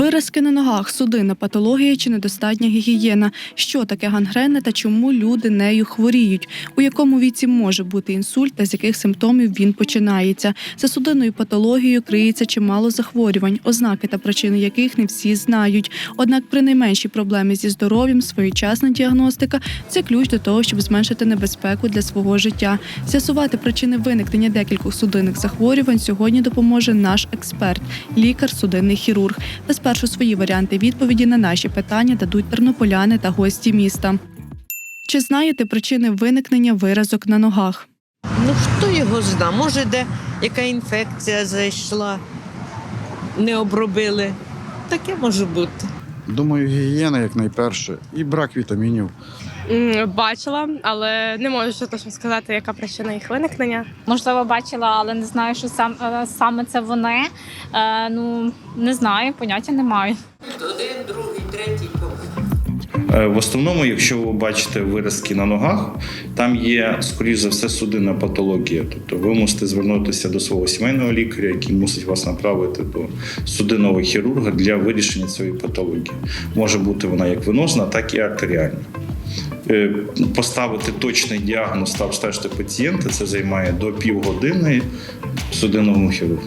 Виразки на ногах, судинна патологія чи недостатня гігієна. Що таке гангрена та чому люди нею хворіють? У якому віці може бути інсульт та з яких симптомів він починається? За судинною патологією криється чимало захворювань, ознаки та причини яких не всі знають. Однак при найменшій проблемі зі здоров'ям своєчасна діагностика це ключ до того, щоб зменшити небезпеку для свого життя. З'ясувати причини виникнення декількох судинних захворювань сьогодні допоможе наш експерт, лікар, судинний хірург. Та спершу свої варіанти відповіді на наші питання дадуть тернополяни та гості міста. Чи знаєте причини виникнення виразок на ногах? Ну хто його зна? Може, де яка інфекція зайшла, не обробили. Таке може бути. Думаю, гігієна якнайперше і брак вітамінів. Бачила, але не можу точно сказати, яка причина їх виникнення. Можливо, бачила, але не знаю, що сам е, саме це вони. Е, ну не знаю, поняття не маю. В основному, якщо ви бачите виразки на ногах, там є, скоріш за все, судинна патологія. Тобто ви мусите звернутися до свого сімейного лікаря, який мусить вас направити до судинного хірурга для вирішення цієї патології. Може бути вона як венозна, так і артеріальна. Е, Поставити точний діагноз та обстежити пацієнта це займає до півгодини судинному хірургу.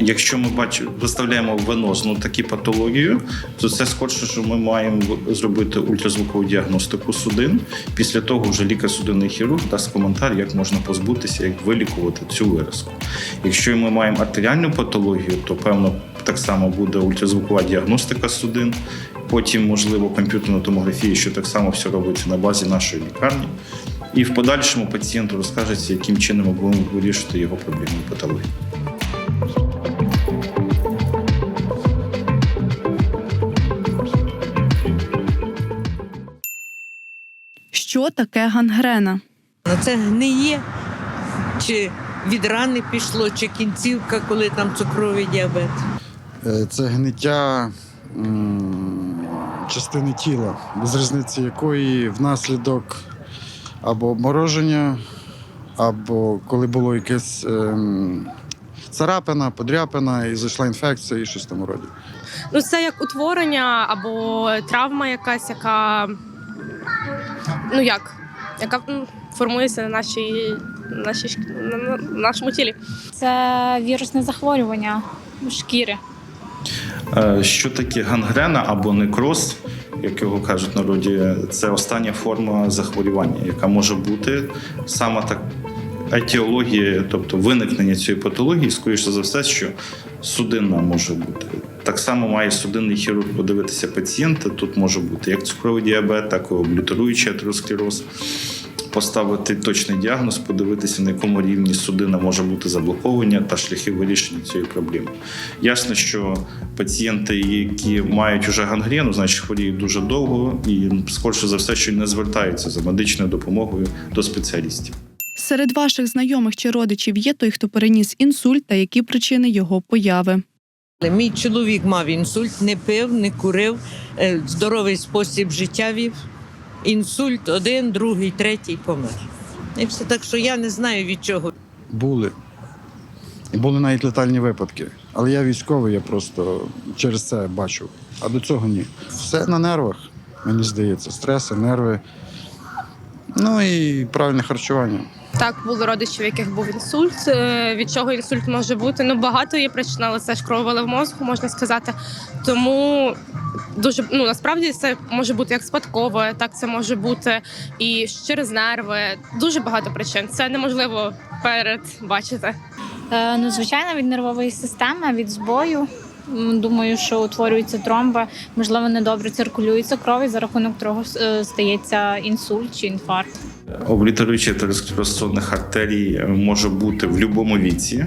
Якщо ми бачимо, виставляємо венозну такі патологію, то це скорше, що ми маємо зробити ультразвукову діагностику судин. Після того вже лікар судинний хірург дасть коментар, як можна позбутися, як вилікувати цю виразку. Якщо ми маємо артеріальну патологію, то певно так само буде ультразвукова діагностика судин. Потім, можливо, комп'ютерна томографія, що так само все робиться на базі нашої лікарні. І в подальшому пацієнту розкажеться, яким чином ми будемо вирішити його проблемну патологію. Що таке гангрена? Ну це гниє, чи від рани пішло, чи кінцівка, коли там цукровий діабет. Е, Це гниття частини тіла, без різниці якої внаслідок або обмороження, або коли було якесь ем, царапина, подряпина, і зайшла інфекція і щось там роді. Ну, це як утворення або травма якась, яка ну як, яка формується на нашій, нашій на, на нашому тілі. Це вірусне захворювання шкіри. Е, Що таке гангрена або некроз, як його кажуть народі, це остання форма захворювання, яка може бути саме так. Етіологія, тобто виникнення цієї патології, скоріше за все, що судинна може бути. Так само має судинний хірург подивитися пацієнта. Тут може бути як цукровий діабет, так і облітеруючий атеросклероз. Поставити точний діагноз, подивитися, на якому рівні судина може бути заблоковання та шляхи вирішення цієї проблеми. Ясно, що пацієнти, які мають уже гангрену, значить хворіють дуже довго і скорше за все, що не звертаються за медичною допомогою до спеціалістів. Серед ваших знайомих чи родичів є той, хто переніс інсульт та які причини його появи. Мій чоловік мав інсульт, не пив, не курив, е, здоровий спосіб життя вів. Інсульт один, другий, третій помер. І все так, що я не знаю від чого. Були. Були навіть летальні випадки. Але я військовий, я просто через це бачу. А до цього ні. Все на нервах, мені здається. Стреси, нерви. Ну і правильне харчування. Так, були родичі, в яких був інсульт. Е, Від чого інсульт може бути? Ну багато є причин, але це ж кров в мозку, можна сказати. Тому дуже ну насправді це може бути як спадкове, так це може бути і через нерви. Дуже багато причин. Це неможливо передбачити. Е, ну, звичайно, від нервової системи, від збою. Думаю, що утворюються тромби, можливо, недобре циркулюється кров, і за рахунок того е, стається інсульт чи інфаркт. Облітеруючий атеросклероз сонних артерій е, може бути в будь-якому віці,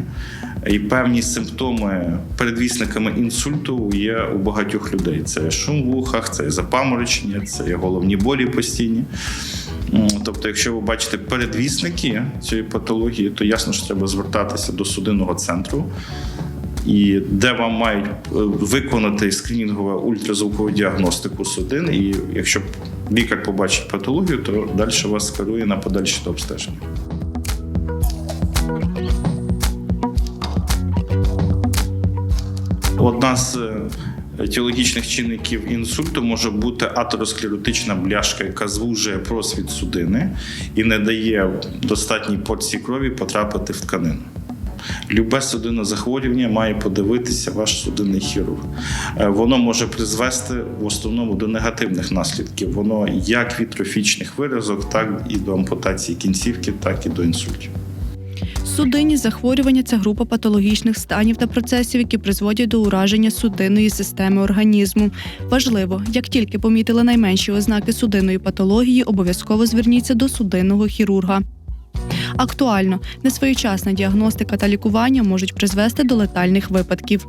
і певні симптоми передвісниками інсульту є у багатьох людей. Це шум в ухах, це запаморочення, це головні болі постійні. Тобто, якщо ви бачите передвісники цієї патології, то ясно, що треба звертатися до судинного центру. І де вам мають е, виконати скринінгову ультразвукову діагностику судин, і якщо лікар побачить патологію, то далі вас скерує на подальше обстеження. Одна з е, етіологічних чинників інсульту може бути атеросклеротична бляшка, яка звужує просвіт судини і не дає достатній порції крові потрапити в тканину. Любе судинне захворювання має подивитися ваш судинний хірург. Е, Воно може призвести в основному до негативних наслідків. Воно як від трофічних виразок, так і до ампутації кінцівки, так і до інсультів. Судинні захворювання це група патологічних станів та процесів, які призводять до ураження судинної системи організму. Важливо, як тільки помітили найменші ознаки судинної патології, обов'язково зверніться до судинного хірурга. Актуально, несвоєчасна діагностика та лікування можуть призвести до летальних випадків.